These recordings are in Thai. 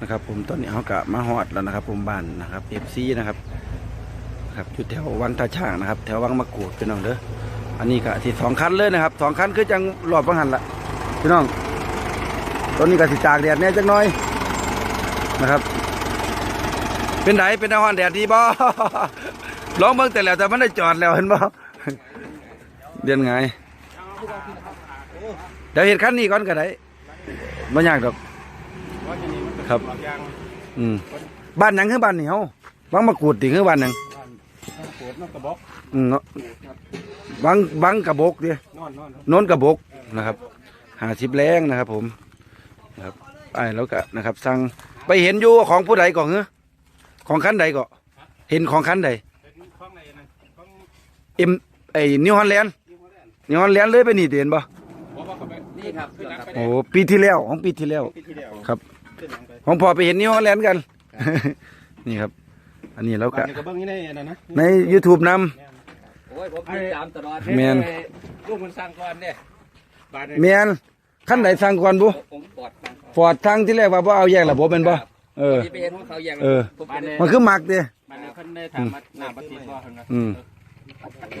นะครับ ผมตอนนี้เขากะมาฮอดแล้วนะครับ ผมบ้านนะครับเอฟซีนะครับครับอยู่แถววังตาช่างนะครับ แถววังมะกรูดพี่น้องเด้ออันนี้ก็ที่สองคันเลยนะครับสองคันคือจังหลอดบังหันละพี่น้องตอนนี้ก็สิจากแดดแน่จังน้อยนะครับ เป็นไดเป็นอาหารแดดดีบ่ลองเบิ่งแต่แล้วแต่มันได้จอดแล้วเห็นบ่เดือนไงเดี๋ยวเห็นคันนี้ก่อนก็ได้ไม่ยากดอก ครับอืมบ้านหยังคือบ้านเหนียววังมะกรูดติคือบ้านหยังปวดน้องกระบอกอืมเนาะวังวังกระบกดินอนนอนโน้นกระบกนะครับหาสิบแรงนะครับ ผมนะครับไอ้แล้วก็นะครับ สั่งไปเห็นอยู่ของผู้ใดก่อนเหรอของคันใดก่อนเห็นของคันใดเป็นข้องในนะข้องเอ็มไอ้นิวฮอลแลนด์ยี่ห้อแรกนิวฮอลแลนด์เลยไปนี่เห็นบ่บอกว่าเขาไปนี่ครับ ขึ้นหลังไปโอ้ปีที่แล้วของปีที่แล้ว ปีที่แล้วครับ ขึ้นหลังไปของพ่อไปเห็นนิวฮอลแลนด์กัน นี่ครับ อันนี้แล้วก็บ้านนี้ก็เบิ้งนี่ในนั่นนะใน YouTube นโอ้ยผมติดตามตลอดแม่นลูกมันสร้างก่อนเนี่ยบ้านนี้ำเมียนขั้นไหนสั่งก่อนบุผมปลอดฟังฟอร์ดทางที่แรกว่าบ่เอาแยกระบบเป็นบ่เออ ที่ไปเห็นของเขาอย่างเออ ผมก็เลยมันคือหมักเด้บ้านนี้เพิ่นได้ถามมาหน้าปฏิบัติว่าเพิ่นนะอืม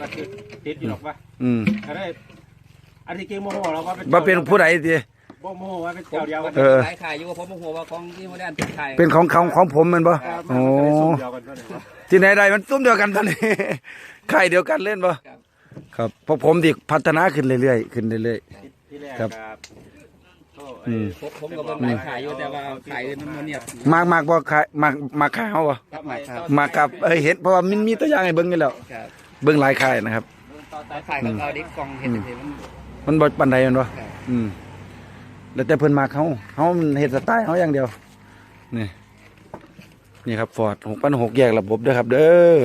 ว่าติดติดอยู่หรอกว่าอืม ก็ได้อันที่เก่งโมโหเราว่าเป็นบ่เป็นผู้ใดติ บ่โมโหว่าเป็นผมเจ้าเดียวกันเออ ขายขายอยู่กับผมโอ้โหว่าของที่โมเดลติดขายเป็นของของของผมแมันบ่ครับโอ้มันก็ได้ส้มเดียวกันด้วยนะที่ไหนใดมันตุ้มเดียวกันตอนนี้ไข่เดียวกันเล่นบ่ครับเพราะผมที่พัฒนาขึ้นเรื่อยๆขึ้นเรื่อย ที่แรกครับครับโอ้อืมผมผมก็เบิ่งขายขายอยู่แต่ว่าขายมันเนียบๆมากมากบ่ขายมากมากขายเฮาบ่ครับมาครับมากกับเอ้ยเห็นเพราะว่ามันมีตัวอย่างให้เบิ่งอยู่แล้วครับเบิ่งหลายค่ายนะครับขายของเราดิกล่องเห็นเห็นมันมันบ่ปานใดแมันบ่ครับอืม แล้วแต่เพิ่นมาเขาเขามันเฮ็ดสไตล์เขาอย่างเดียว นี่นี่ครับฟอร์ด6,600แยกระบบเด้อครับ เด้อ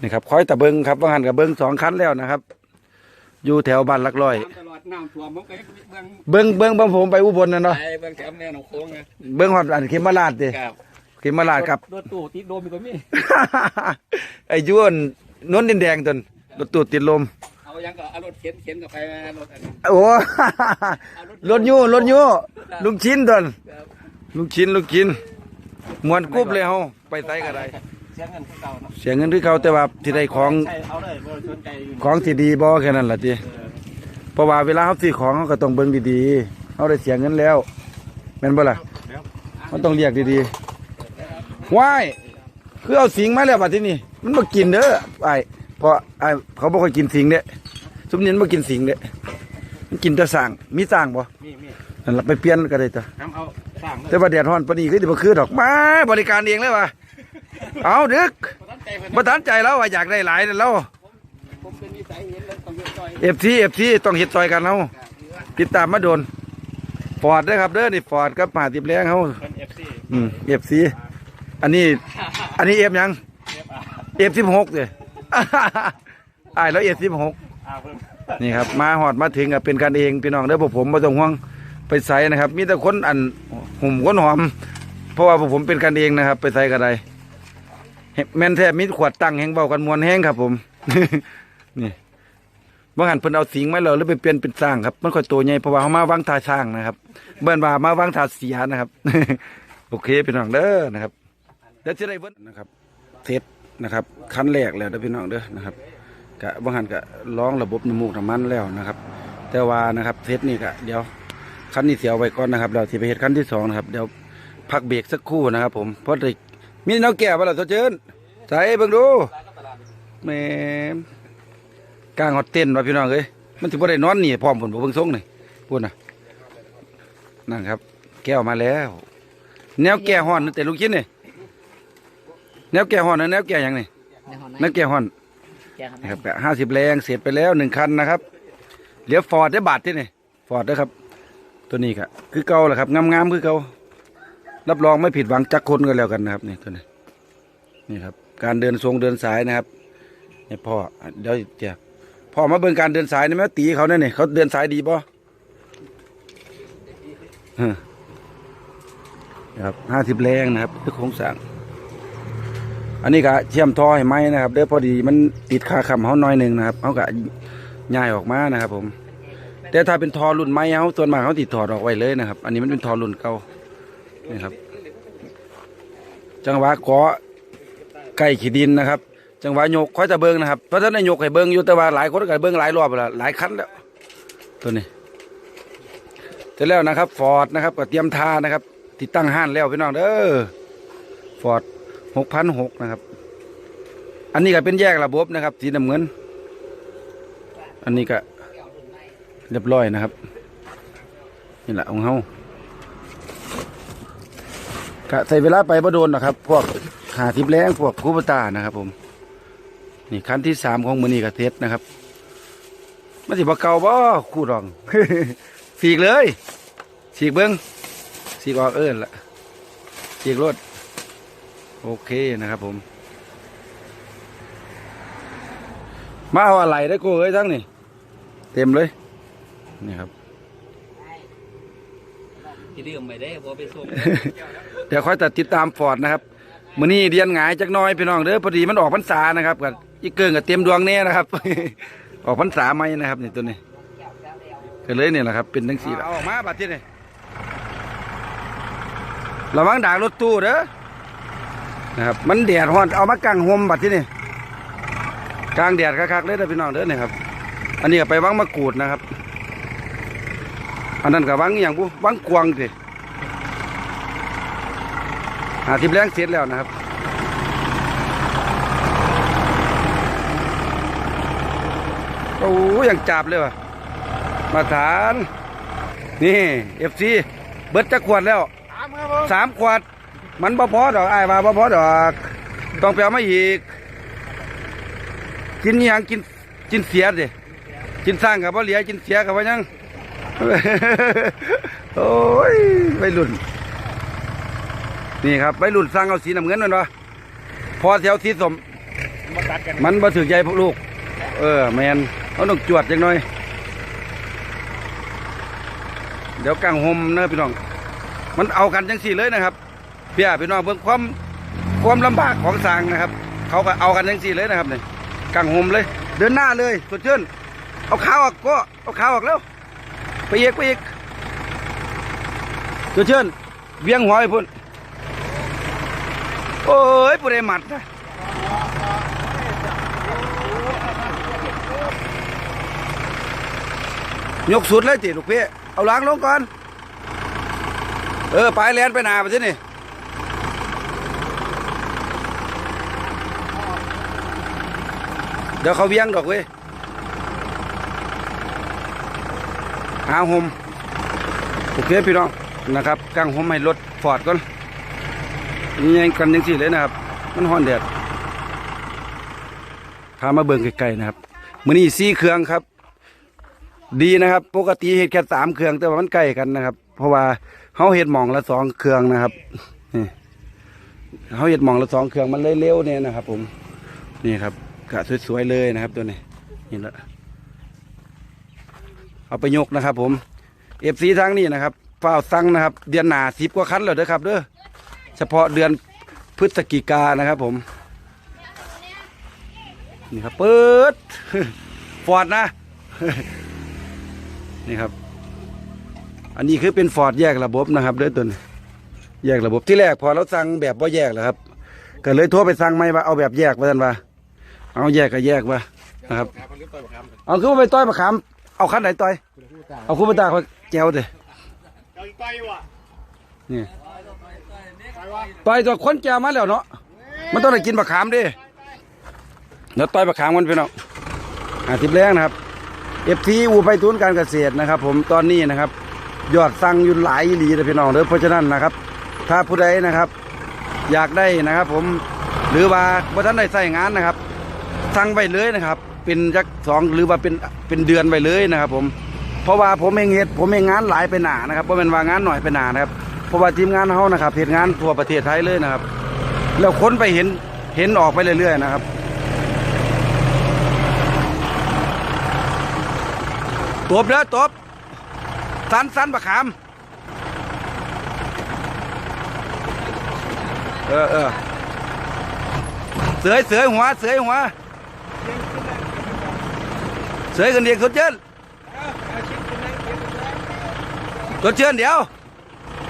นี่ครับคอยตะเบิงครับว่าหันกับเบิงสองคันแล้วนะครับ อยู่แถวบ้านหลักร้อย ตลอดน้ำท่วมผมก็เบิ่งเบิงเบิงบางผมไปอุบลนั่นไปเนาะเบิ่งแถมแม่หนองโค้งนะเบิงฮอดอันเขมราชดิครับเขมราชครับ รถตู้ติดโดมมีก็มี ไอ้ยวนนวลดินแดงตนรถตูดติดลม เอายังก็เอารถเข็นเข็นกับไปรถอันนี้โอ้ รถยูรถยูลุงชิ้นตนครับลุงชิ้นลุงชิ้นมวนกรุบเลยเฮาไปไสก็ได้ เสียเงินคือเก่าเนาะเสียเงินที่เขาแต่ว่าที่ได้ของใช่เอาเลยบ่สนใจอยู่ของที่ดีบ่แค่นั้นล่ะติเออเพราะว่าเวลาเขาซื้อของเขาก็ต้องเบิ่งดีๆเขาได้เสียเงินแล้วแม่นบ่ล่ะแล้วมันต้องเรียกดีๆว้ายคือเอาสิงมาแล้วบัดที่นี่มันมากินเด้อไอ้เพราะไอ้เขาบ่ค่อยกินสิงเด้ ซุมนี้มันบ่กินสิงเด้มันกินแต่สร้างมีสร้างบ่มีมีนั่นล่ะไปเปลี่ยนก็ได้จ้ะทำเอาสร้างเลยแต่ว่าแดดร้อนปานนี้คือสิบ่คือดอกมาบริการเองเลยว่ะเอาดึกตั้งใจเพิ่นบ่ทันใจแล้วว่าอยากได้หลายแล้ว ผมเป็นนิสัยเห็นแล้วต้องเยอะจอย FC FC ต้องเฮ็ดซอยกันเฮาติดตามมาโดนฟอร์ดเด้อครับเด้อนี่ฟอร์ดกับ50แรงเฮาเป็นเอฟซีอืมเอฟซีอันนี้ อันนี้เอฟยังเอฟสิบหกเลยไอ้ายแล้วเอฟสิบหกอ่าเพิ่ม นี่ครับมาหอดมาถึงกับเป็นกันเองพี่น้องเด้อพวกผมม่ต้องห่วงไปใส่นะครับ มีแต่คนอันหุ่มคนหอม เพราะว่าพวกผมเป็นกันเองนะครับ ไปใส่กันใดแม่นแท้มีขวดตั้งแห้งเบากันมวนแห้งครับ ผมนี่บางหันเพิ่นเอาสิงไมาแล้วหรือไปเปลี่ยนเป็นสร้างครับมันค่อยตัวใหญ่เพราะว่าเขามาวางทาสร้างนะครับเบิ่นว่ามาวางทาเสียนะครับโอเคพี่น้องเด้อนะครับเดี๋ยวจะได้เบิ่นนะครับเทสนะครับ ขั้นแรกแล้วเด้อพี่น้องเด้อนะครับ กะบางหันกะร้องระบบน้ำมูกน้ำมันแล้วนะครับ แต่ว่านะครับเทสนี่กะเดี๋ยวขั้นนี้เสียไว้ก่อนนะครับเราสิไปเฮ็ดขั้นที่สองนะครับเดี๋ยวพักเบรกสักครู่นะครับ ผมเพราะได้มีแนวแก่บ่ล่ะตัวเจิญใส่เบิ่งดูแหม่กลางฮอดเต้นว่าพี่น้องเอ้ยมันสิบ่ได้นอนนี่พร้อมพุ่นบ่เบิ่งทรงนี่พุ่นน่ะนั่นครับ แก้วมาแล้ว แนวแก่ฮ้อนแต่ลูกชิ้นนี่แนวแก่ฮ้อนนะแนวแก่หยังนี่แนวแก่ฮ้อน นะครับห้าสิบแรงเสร็จไปแล้วหนึ่งคันนะครับ เหลือฟอร์ดได้บาทที่นี่ฟอร์ดนะครับ ตัวนี้ครับคือเก่าแหละครับงามๆคือเก่ารับรองไม่ผิดหวังจักคนกันแล้วกันนะครับนี่ตัวนี้นี่ครับ การเดินทรงเดินสายนะครับนี่พ่อเดี๋ยวเจ้าพ่อมาเบิ่งการเดินสายนี่แม่ตีเขาเนี่ยนี่เขาเดินสายดีป่ะนะครับห้าสิบแรงนะครับคือโครงสร้าง อันนี้ก็เชื่อมท่อให้ไหมนะครับเด้อพอดีมันติดคาคำเขาน้อยหนึ่งนะครับเขาก็ย้ายออกมานะครับ ผม แต่ถ้าเป็นทอรุ่นใหม่เขาส่วนมากเขาติดถอดออกไว้เลยนะครับ อันนี้มันเป็นทอรุ่นเก่านี่ครับ จังหวะเกาะใกล้ขีดินนะครับ จังหวะโยกค่อยจะเบิ้งนะครับเพราะท่านได้ยกให้เบิ้งอยู่แต่ว่าหลายคนก็เบิ้งหลายรอบแล้วหลายคันแล้ว ตัวนี้เสร็จแล้วนะครับ ฟอร์ดนะครับก็เตรียมทานะครับ ติดตั้งห้านแล้วพี่น้องเด้อฟอร์ด หกพันหกนะครับ อันนี้ก็เป็นแยกระบบนะครับ สีน้ำเงิน อันนี้ก็เรียบร้อยนะครับ นี่แหละของเฮากะใส่เวลาไปบ่โดนนะครับ พวกหาทิพแรงพวกคูปตานะครับ ผม นี่ขั้นที่สามของมือนี้ก็เทสนะครับมันสิบ่เก่าบ่คู่รองสีกเลยสีกเบิ้งสีกออกเอิ้นละสีกรถ โอเคนะครับผม มาเอาอะไรได้กูเอ้ยทั้งนี่ เต็มเลย นี่ครับ ที่ดื่มไปได้พอไปส่งเดี๋ยวค่อยตัดติดตามฟอร์ดนะครับมื้อนี้เรียนหงายจักหน้อยพี่น้องเด้อพอดีมันออกพรรษานะครับกับอีกเกินกับเตรียมดวงแน่นะครับ ออกพรรษาไหมนะครับนี่ตัวนี้ก็เลยเนี่ยแหละครับ เป็นทั้งสี่เอาออกมาบัดที่นี่ระวังด่างรถตู้เด้อ นะครับมันแดดร้อนเอามากางห่มบัดที่นี่กลางแดดคักๆเลยเด้อพี่น้องเด้อเนี่ยครับ อันนี้ก็ไปวังมะกรูดนะครับ อันนั้นก็วังอหย่างบุวังกวางสิหาทิพย์แรงเสร็จแล้วนะครับโอ้ยยังจับเลยว่ะมาฐาน นี่เอฟซีเบิดจะขวดแล้วสามขวด มันบ่พอดอกไอ้ายว่าบ่พอดอกต้องไปเอามาอีก กินยังกินกินเสียดิกินสร้างกับบ่เหลียกินเสียกับว่ายังโอ้ยไปรุ่นนี่ครับไปรุ่นสร้างเอาสีน้ำเงินมันวะพอแถวสีสมมันบ่ถึกใจพวกลูก เออแมนเขาต้องจวดจังหน่อย เดี๋ยวกลางหมเนอะพี่น้อง มันเอากันจังสี่เลยนะครับ พี่อาพี่น้องเบิ่งความความลำบากของสางนะครับ เขาก็เอากันจังสี่เลยนะครับเนี่ยกลางห่มเลย เดินหน้าเลยสดชื่นเอาขาออกก็เอาขาออกแล้วไปอีกไปอีกสดชื่นเวียงหัวไปพุ่นโอ้ยผู้ใดหมัดนะยกสุดเลยติลูกพี่เอาล้างลงก่อน เออ ไปแลนไปนาไปสินี่ ดี๋ยวเขาเวียงดอกเว้ยหาหมโอเคพี่น้องนะครับกางหมให้รถฟอร์ดก่อนนี่ยังกันยังสิเลยนะครับ มันห้อนแดดพามาเบิ่งไกลๆนะครับมือนี้สี่เครื่องครับ ดีนะครับ ปกติเห็ดแค่สามเครื่องแต่ว่ามันใกล้กันนะครับ เพราะว่าเขาเห็ดหมองละสองเครื่องนะครับนี่เขาเห็ดหมองละสองเครื่องมันเลยเร็วเนี่ยนะครับ ผมนี่ครับ กะสวยๆเลยนะครับตัวนี้นี่ละเอาไปยกนะครับ ผมเอฟซีทั้งนี้นะครับเฝ้าสั่งนะครับ เดือนหนาสิบกว่าคันแล้วเด้อครับเด้อเฉพาะเดือนพฤศจิกานะครับ ผม นี่ครับเปิดฟอร์ดนะ นี่ครับ อันนี้คือเป็นฟอร์ดแยกระบบนะครับเด้วยตัวนี้แยกระบบที่แรกพอเราสั่งแบบว่าแยกแล้วครับ ก็เลยโทรไปสั่งไม่ว่าเอาแบบแยกว่าท่านว่า เอาแยกก็แยกว่านะครับเอาคือว่าไปต้อยมะขามเอาคันไหนต้อย เอาคู่ปตาเขาแจวเด้เอาอีกไปว่ะนี่ต้อยตัวคนแจวมาแล้วเนาะมันต้องได้กินมะขามดิเดี๋ยวต้อยมะขามกันไปเนาะหาทิพย์แรงนะครับเอฟทีอูไปทุนการเกษตรนะครับ ผมตอนนี้นะครับ ยอดสั่งอยู่หลายอีหลีเลยพี่น้องเด้อเพราะฉะนั้นนะครับ ถ้าผู้ใดนะครับ อยากได้นะครับ ผมหรือว่าบ่ท่านได้ใส่งานนะครับ สั่งไปเลยนะครับ เป็นจักสองหรือว่าเป็นเป็นเดือนไปเลยนะครับ ผม เพราะว่าผมเองเฮ็ดผมเองงานหลายไปหนานะครับเพราะเป็นว่างานหน่อยไปหนานะครับ เพราะว่าทีมงานเขานะครับเห็นงานทั่วประเทศไทยเลยนะครับ แล้วค้นไปเห็นเห็นออกไปเรื่อยๆนะครับตบเด้อตบสันสันบักขาม เออเออเสือเสือหัว เสือหัว เสยกันเดียกสดเชิญสดเชิญเดี๋ยว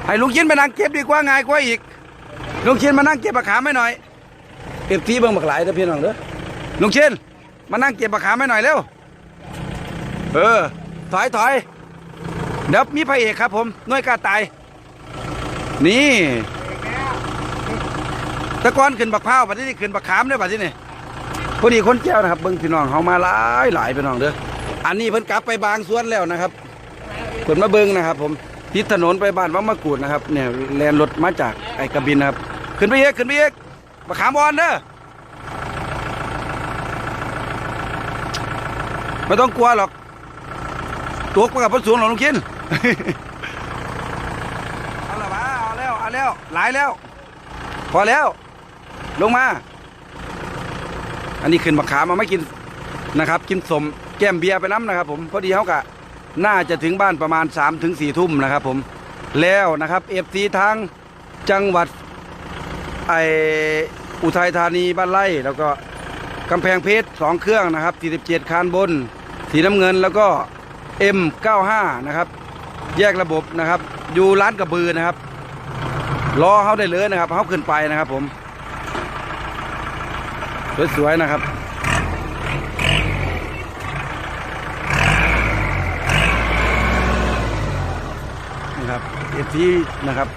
ให้ลุงยินไปนั่งเก็บดีกว่าง่ายกว่าอีก ลุงชินมานั่งเก็บบักขามให้หน่อยเก็บที่เบิ่งบักหลายเด้อพี่น้องเด้อลุงชินมานั่งเก็บบักขามให้หน่อยเร็ว เออ ถอยถอยเดี๋ยวมีพระเอกครับผมน้วยกาตาย นี่ตะก้อนขึ้นบักพร้าบัดนี้ขึ้นบักขามเด้อบัดนี้นี่ อดีคนแก้วนะครับเบิ่งพี่น้องเขามาหลายหลายพี่น้องเด้ออันนี้เพิ่นกลับไปบางส่วนแล้วนะครับเปิดมาเบิ้งนะครับ ผมทิศถนนไปบ้านวังมะกรูดนะครับเนี่ยแลนรถมาจากไอ้กระบินนะครับ ขึ้นไปเอกขึ้นไปเอกมะขามบอลเด้อไม่ต้องกลัวหรอกตัวกกับพระสูงหรอกลุงคินเอาละมาเอาแล้วเอาแล้วหลายแล้ว พอแล้ว ลงมา อันนี้ขึ้นมะขามมาไม่กินนะครับ กินสมแก้มเบียร์ไปน้ำนะครับผมพอดีเขากะน่าจะถึงบ้านประมาณ3ามถึงสี่ทุ่มนะครับผมแล้วนะครับเอฟซีทางจังหวัดไออุทัยธานีบ้านไร่แล้วก็กำแพงเพชรสองเครื่องนะครับ47คานบน สีน้ำเงินแล้วก็ M95 นะครับแยกระบบนะครับ อยู่ร้านกระบือนะครับรอเขาได้เลยนะครับเขาขึ้นไปนะครับผม สวยๆนะครับนะครับเอฟซีนะครับ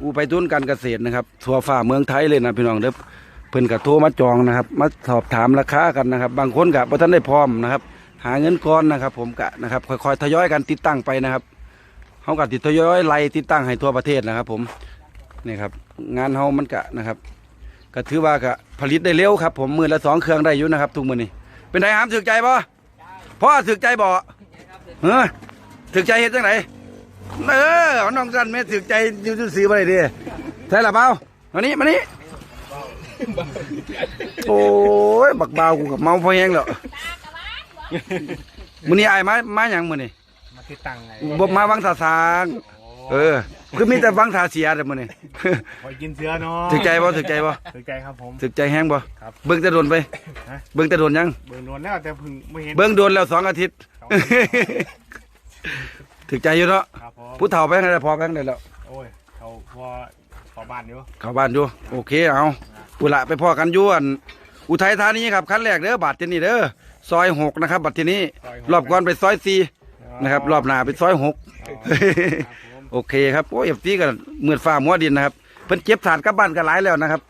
กูไปทุนการเกษตรนะครับทัวฝ่าเมืองไทยเลยนะพี่น้องเด้อเพิ่นกับโทรมาจองนะครับ มาสอบถามราคากันนะครับ บางคนกับพระท่านได้พร้อมนะครับ หาเงินก้อนนะครับ ผมกะนะครับ ค่อยๆทยอยกันติดตั้งไปนะครับเขากับติดทยอยไล่ติดตั้งให้ทั่วประเทศนะครับ ผมนี่ครับ งานเฮามันกะนะครับ ก็ถือว่ากะผลิตได้เร็วครับ ผมมือละสองเครื่องได้อยู่นะครับทุกมือนี่เป็นไงหามถึกใจบ่พ่อถึกใจบ่เฮ้อถึกใจเห็นจังไหนเออเอาน้องสันแม่ถึกใจอยูทูซื้อไปดิใช่หรือเปล่ามานี่มานี่โอ้ยบักเบากูกับเมาพอแห้งแล้วมื้อนี้ไอ้ายมามาหยังมื้อนี้มาติดตั้งไงบ่มาวังสาสาง เออ คือมีแต่วังสาเสียแต่มื้อนี้ คอยกินเสือเนาะถึกใจบ่ถึกใจบ่ถึกใจครับผม ถึกใจแห้งบ่ครับเบิ่งแต่โดนไปฮะ เบิ่งแต่โดนยัง เบิ่งโดนแล้วแต่เพิ่งไม่เห็น เบิ่งโดนแล้วสองอาทิตย์ถึกใจอยู่เนาะครับผมผู้เฒ่าไปทางใดพอกันได้แล้ว โอ้ยเขาพอพอบ้านอยู่เข้าบ้านอยู่ โอเคเอาอุละไปพ่อกันอยวนอุทัยธานีครับขั้นแรกเด้อบัตรที่นี่เด้อซอยหกนะครับบัตรที่นี้รอบก่อนไปซอยสี่นะครับ รอบหน้าไปซอยหก ครับผม โอเคครับโอ้ยเอฟซีกันเหมือนฟ้ามัวดินนะครับเพิ่นเก็บถาดกลับบ้านกันหลายแล้วนะครับ